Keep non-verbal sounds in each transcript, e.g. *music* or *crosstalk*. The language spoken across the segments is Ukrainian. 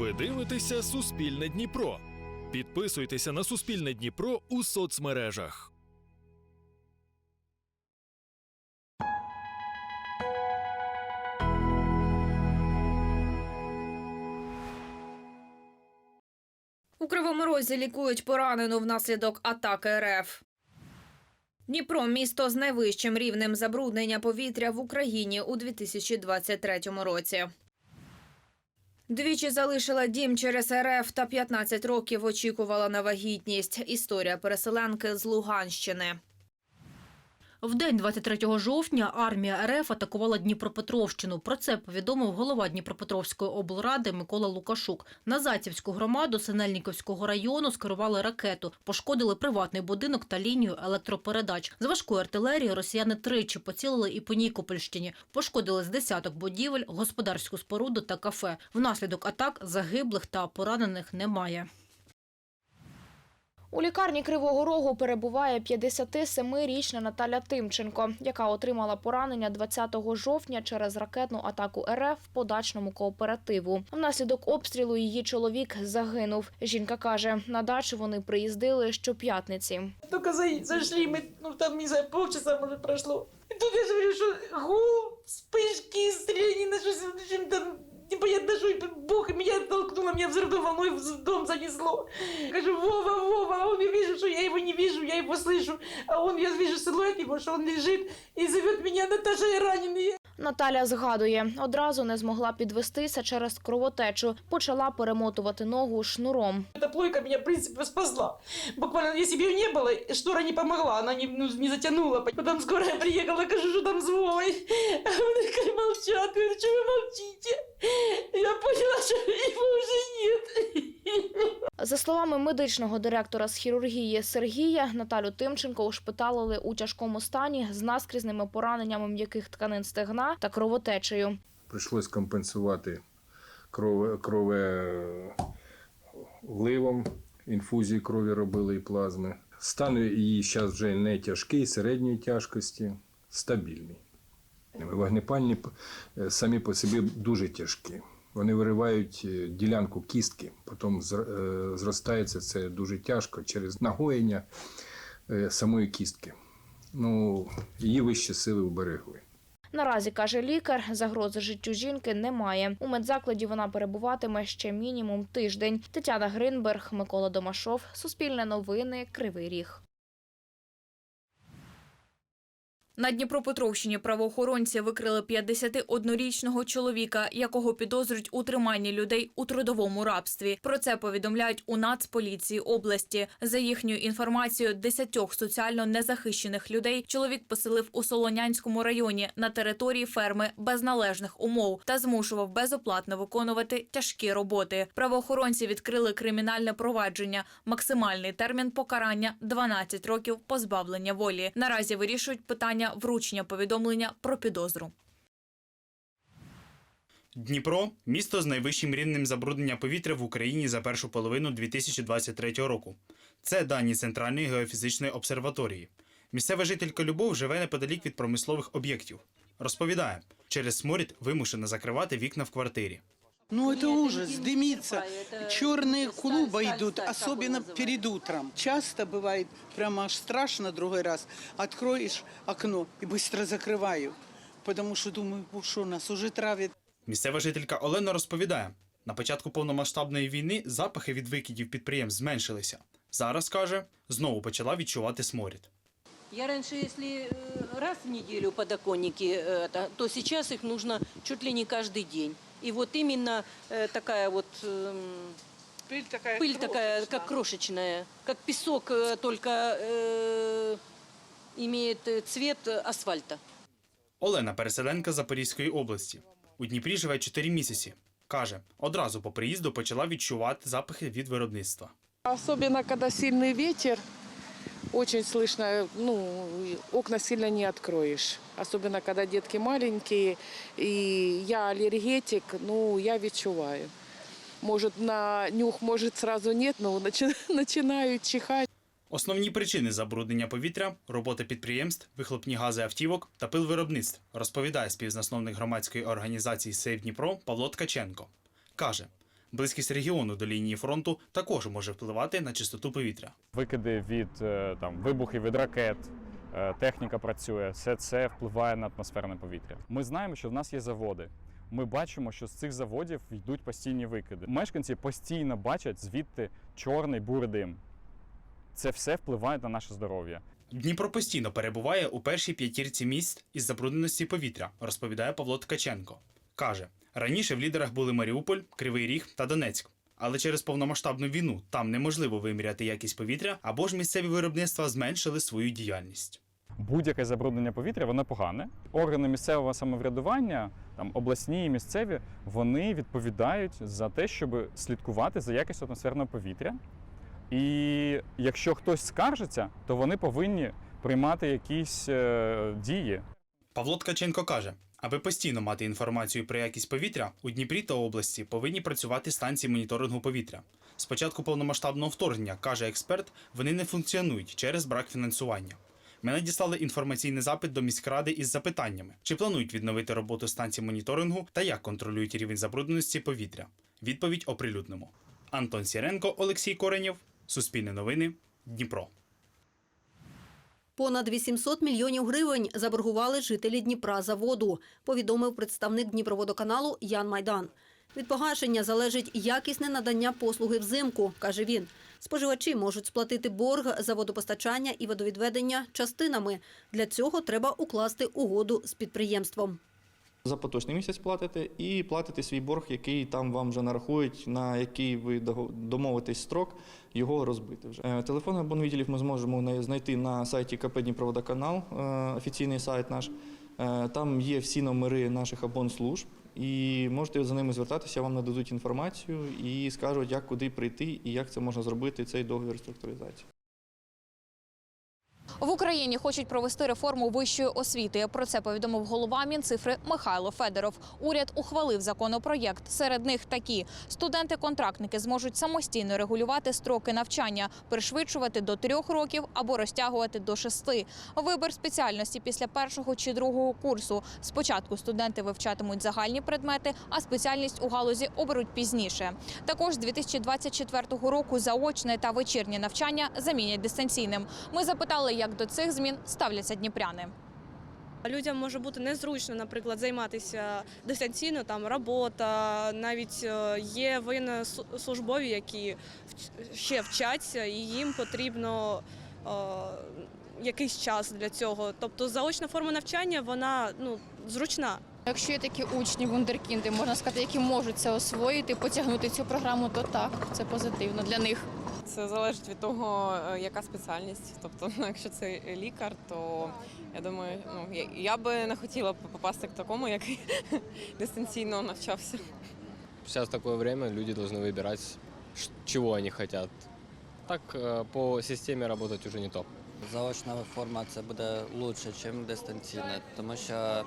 Ви дивитеся Суспільне Дніпро. Підписуйтеся на Суспільне Дніпро у соцмережах. У Кривому Розі лікують поранену внаслідок атаки РФ. Дніпро місто з найвищим рівнем забруднення повітря в Україні у 2023 році. Двічі залишила дім через РФ та 15 років очікувала на вагітність. Історія переселенки з Луганщини. В день 23 жовтня армія РФ атакувала Дніпропетровщину. Про це повідомив голова Дніпропетровської облради Микола Лукашук. На Зайцівську громаду Синельниківського району скерували ракету, пошкодили приватний будинок та лінію електропередач. З важкої артилерії росіяни тричі поцілили і по Нікопольщині. Пошкодили з десяток будівель, господарську споруду та кафе. Внаслідок атак загиблих та поранених немає. У лікарні Кривого Рогу перебуває 57-річна Наталя Тимченко, яка отримала поранення 20 жовтня через ракетну атаку РФ по дачному кооперативу. Внаслідок обстрілу її чоловік загинув. Жінка каже, на дачу вони приїздили щоп'ятниці. Только за- зашли, мы, ну там, не знаю, полчаса, может, прошло. И тут я же говорю, что гул, стрельни, что в общем, там непонятно, что, и бог меня толкнуло, меня взрывной волной в дом занесло. Кажу, Вова, Вова, а он, я вижу, что я его не вижу, я его слышу. А он, я вижу силуэт его, что он лежит и зовет меня, Наташа, я раненый. Наталя згадує, одразу не змогла підвестися через кровотечу. Почала перемотувати ногу шнуром. Эта плойка меня, в принципе, спасла. Буквально, если бы ее не было, штора не помогла, она не, ну, не затянула. Потом скорая *laughs* приехала, кажу, что там с Вовой. *laughs* А они такие молчат, говорят, что вы молчите? *laughs* Я поняла, что его уже нет. За словами медичного директора з хірургії Сергія, Наталю Тимченко ушпиталили у тяжкому стані з наскрізними пораненнями м'яких тканин стегна та кровотечею. Прийшлось компенсувати крове, крове вливом, інфузії крові робили і плазми. Стан її зараз вже не тяжкий, середньої тяжкості, стабільний. Вогнепальні е, самі по собі дуже тяжкі. Вони виривають е, ділянку кістки, потім е, зростається це дуже тяжко через нагоєння самої кістки. Ну, її вищі сили уберегли. Наразі каже лікар, загрози життю жінки немає. У медзакладі вона перебуватиме ще мінімум тиждень. Тетяна Гринберг, Микола Домашов, Суспільне новини, Кривий Ріг. На Дніпропетровщині правоохоронці викрили 51-річного чоловіка, якого підозрюють у триманні людей у трудовому рабстві. Про це повідомляють у Нацполіції області. За їхньою інформацією, десятьох соціально незахищених людей чоловік поселив у Солонянському районі на території ферми без належних умов та змушував безоплатно виконувати тяжкі роботи. Правоохоронці відкрили кримінальне провадження. Максимальний термін покарання 12 років позбавлення волі. Наразі вирішують питання вручення повідомлення про підозру. Дніпро місто з найвищим рівнем забруднення повітря в Україні за першу половину 2023 року. Це дані Центральної геофізичної обсерваторії. Місцева жителька Любов живе неподалік від промислових об'єктів. Розповідає, через сморід вимушена закривати вікна в квартирі. Ну, это ужас, дымится. Черные клубы идут, особенно перед утром. Часто бывает прямо аж страшно другой раз. Откроешь окно и быстро закрываю. Потому что думаю, «Бо что нас уже травят. Місцева жителька Олена розповідає, на початку повномасштабної війни запахи від викидів підприємств зменшилися. Зараз каже, знову почала відчувати сморід. Я раньше, если э, раз в неделю подоконники, э, это, то сейчас их нужно чуть ли не каждый день. И вот именно э, такая вот эм, Пыль такая, пыль такая, как крошечная, как песок, э, только э, имеет э, цвет э, асфальта. Олена переселенка Запорізької області. У Дніпрі живе 4 місяці. Каже, одразу по приїзду почала відчувати запахи від виробництва. Особенно, когда сильный ветер, очень слышно, ну, окна сильно не откроешь. Особенно, когда детки маленькие, и я аллергетик, ну, я відчуваю. Может, на нюх, может, сразу нет, но *laughs* начи- начинаю чихать. Основні причини забруднення повітря робота підприємств, вихлопні гази автівок та пил виробництв, розповідає співзасновник громадської організації Сейв Дніпро Павло Ткаченко. Каже, Близькість регіону до лінії фронту також може впливати на чистоту повітря. викиди від е, там вибухів від ракет, е, техніка працює, все це впливає на атмосферне повітря. Ми знаємо, що в нас є заводи. Ми бачимо, що з цих заводів йдуть постійні викиди. Мешканці постійно бачать звідти чорний бурий дим. Це все впливає на наше здоров'я. Дніпро постійно перебуває у першій п'ятірці міст із забрудненості повітря, розповідає Павло Ткаченко. Каже, раніше в лідерах були Маріуполь, Кривий Ріг та Донецьк. Але через повномасштабну війну там неможливо виміряти якість повітря, або ж місцеві виробництва зменшили свою діяльність. Будь-яке забруднення повітря воно погане. Органи місцевого самоврядування, там обласні і місцеві, вони відповідають за те, щоб слідкувати за якістю атмосферного повітря. І якщо хтось скаржиться, то вони повинні приймати якісь е, дії. Павло Ткаченко каже, аби постійно мати інформацію про якість повітря, у Дніпрі та області повинні працювати станції моніторингу повітря. З початку повномасштабного вторгнення, каже експерт, вони не функціонують через брак фінансування. Ми надіслали інформаційний запит до міськради із запитаннями, чи планують відновити роботу станцій моніторингу та як контролюють рівень забрудненості повітря. Відповідь оприлюднимо. Антон Сіренко, Олексій Коренєв, Суспільне новини, Дніпро. Понад 800 мільйонів гривень заборгували жителі Дніпра за воду, повідомив представник Дніпроводоканалу Ян Майдан. Від погашення залежить якісне надання послуги взимку, каже він. Споживачі можуть сплатити борг за водопостачання і водовідведення частинами. Для цього треба укласти угоду з підприємством. За поточний місяць платите і платите свій борг, який там вам вже нарахують, на який ви домовитесь строк, його розбити вже. Е, Телефони абонвідділів ми зможемо знайти на сайті КП Дніпроводоканал, е, офіційний сайт наш. Е, Там є всі номери наших абонслужб, і можете за ними звертатися, вам нададуть інформацію і скажуть, як куди прийти і як це можна зробити, цей договір структуризації. В Україні хочуть провести реформу вищої освіти. Про це повідомив голова Мінцифри Михайло Федоров. Уряд ухвалив законопроєкт. Серед них такі: студенти-контрактники зможуть самостійно регулювати строки навчання, пришвидшувати до трьох років або розтягувати до шести. Вибір спеціальності після першого чи другого курсу. Спочатку студенти вивчатимуть загальні предмети, а спеціальність у галузі оберуть пізніше. Також з 2024 року заочне та вечірнє навчання замінять дистанційним. Ми запитали, як до цих змін ставляться дніпряни. Людям може бути незручно, наприклад, займатися дистанційно, там робота, навіть е, є воєннослужбові, які ще вчаться, і їм потрібно е, якийсь час для цього. Тобто заочна форма навчання вона ну зручна. Якщо є такі учні, вундеркінди, можна сказати, які можуть це освоїти, потягнути цю програму, то так, це позитивно для них. Це залежить від того, е, яка спеціальність. Тобто, ну, якщо це лікар, то я думаю, ну я, я би не хотіла б попасти к такому, який *laughs* дистанційно навчався. Сейчас такое время, люди должны выбирать, ш- чего они хотят. Так э, по системе работать уже не то. Заочна форма це буде краще, ніж дистанційна, тому що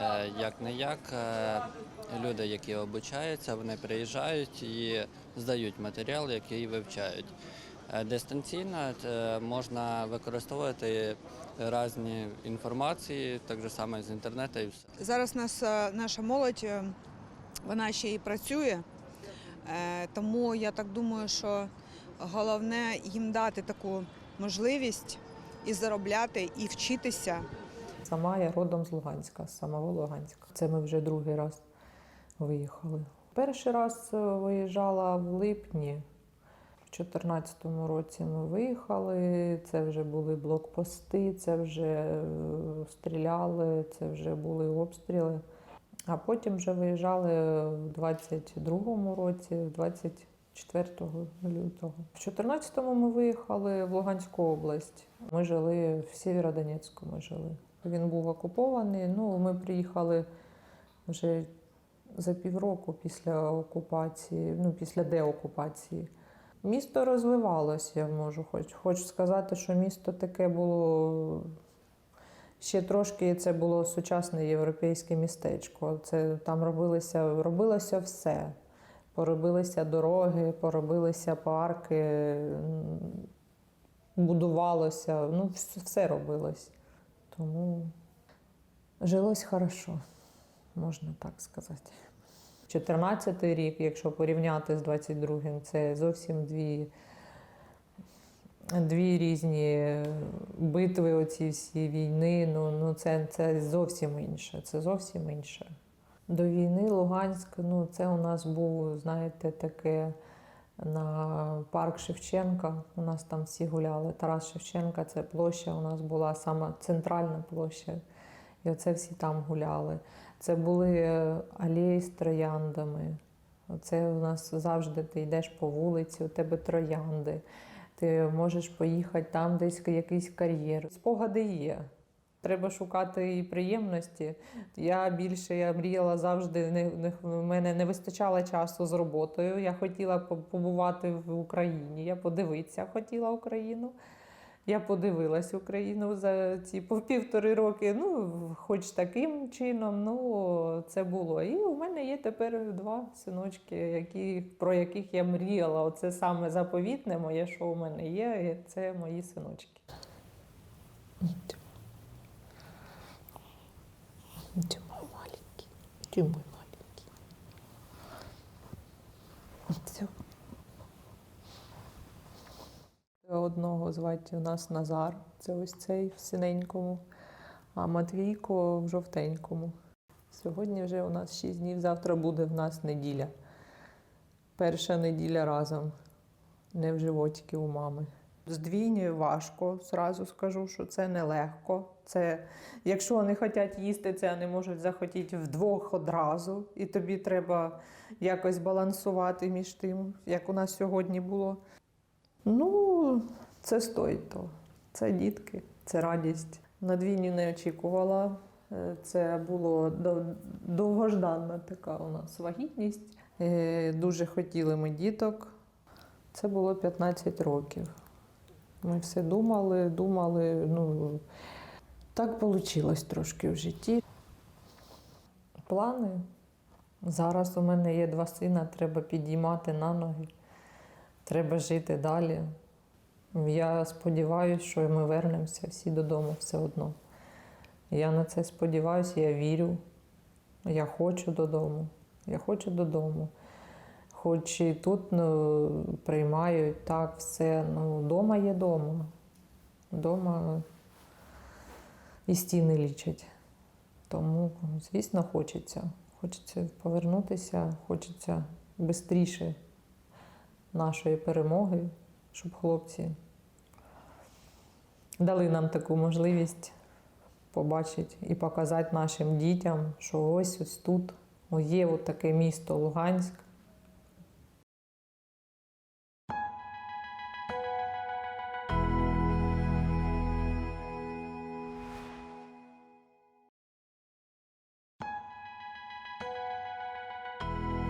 е, як не як люди, які обучаються, вони приїжджають і здають матеріал, який вивчають. Е, Дистанційно е, можна використовувати різні інформації, так же саме з інтернету і все. Зараз нас, е, наша молодь, вона ще і працює, тому я так думаю, що головне їм дати таку можливість і заробляти, і вчитися. Сама я родом з Луганська, з самого Луганська. Це ми вже другий раз виїхали. Перший раз е, виїжджала в липні. В 2014 році ми виїхали. Це вже були блокпости, це вже е, стріляли, це вже були обстріли. А потім вже виїжджали в 22-му році, 24 лютого. В 14-му ми виїхали в Луганську область. Ми жили в Сєвєродонецьку. Ми жили. Він був окупований. Ну, ми приїхали вже за півроку після окупації, ну, після деокупації. Місто розвивалося, я можу хоч, хочу сказати, що місто таке було ще трошки це було сучасне європейське містечко. Це там робилося, робилося все. Поробилися дороги, поробилися парки, будувалося, ну, все робилось. Тому жилось хорошо, можна так сказати. 14 рік, якщо порівняти з 22-м, це зовсім дві, дві різні битви, оці всі війни. Ну, ну це, це зовсім інше. Це зовсім інше. До війни Луганськ, ну це у нас був, знаєте, таке на парк Шевченка. У нас там всі гуляли. Тарас Шевченка, це площа у нас була сама центральна площа. І оце всі там гуляли. Це були е, алеї з трояндами. Оце у нас завжди ти йдеш по вулиці, у тебе троянди. Ти можеш поїхати там, десь якийсь кар'єр. Спогади є. Треба шукати і приємності. Я більше я мріяла завжди. Не, не, в мене не вистачало часу з роботою. Я хотіла побувати в Україні. Я подивитися хотіла Україну. Я подивилась Україну за ці півтори роки. Ну, хоч таким чином, ну це було. І у мене є тепер два синочки, які, про яких я мріяла. Оце саме заповітне моє, що у мене є, це мої синочки. Ты мой маленький. Мой маленький. Все. Одного звати у нас Назар, це ось цей в синенькому, а Матвійко в жовтенькому. Сьогодні вже у нас 6 днів, завтра буде в нас неділя. Перша неділя разом, не в животики у мами. З двійнею важко, зразу скажу, що це нелегко. Це, якщо вони хочуть їсти, це вони можуть захотіти вдвох одразу, і тобі треба якось балансувати між тим, як у нас сьогодні було. Ну, це стоїть того. Це дітки, це радість. На двійню не очікувала. Е, Це було дов- довгожданна така у нас вагітність. Е, Дуже хотіли ми діток. Це було 15 років. Ми все думали, думали. Ну, так вийшло трошки в житті. Плани. Зараз у мене є два сина, треба підіймати на ноги. Треба жити далі. Я сподіваюся, що ми вернемося всі додому все одно. Я на це сподіваюся, я вірю. Я хочу додому. Я хочу додому. Хоч і тут ну, приймають так все. Ну, дома є дома. Дома і стіни лічать. Тому, звісно, хочеться. Хочеться повернутися, хочеться швидше нашої перемоги, щоб хлопці дали нам таку можливість побачити і показати нашим дітям, що ось ось тут є от таке місто Луганськ.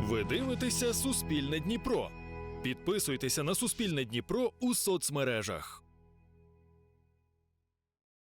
Ви дивитеся Суспільне Дніпро. Підписуйтеся на Суспільне Дніпро у соцмережах.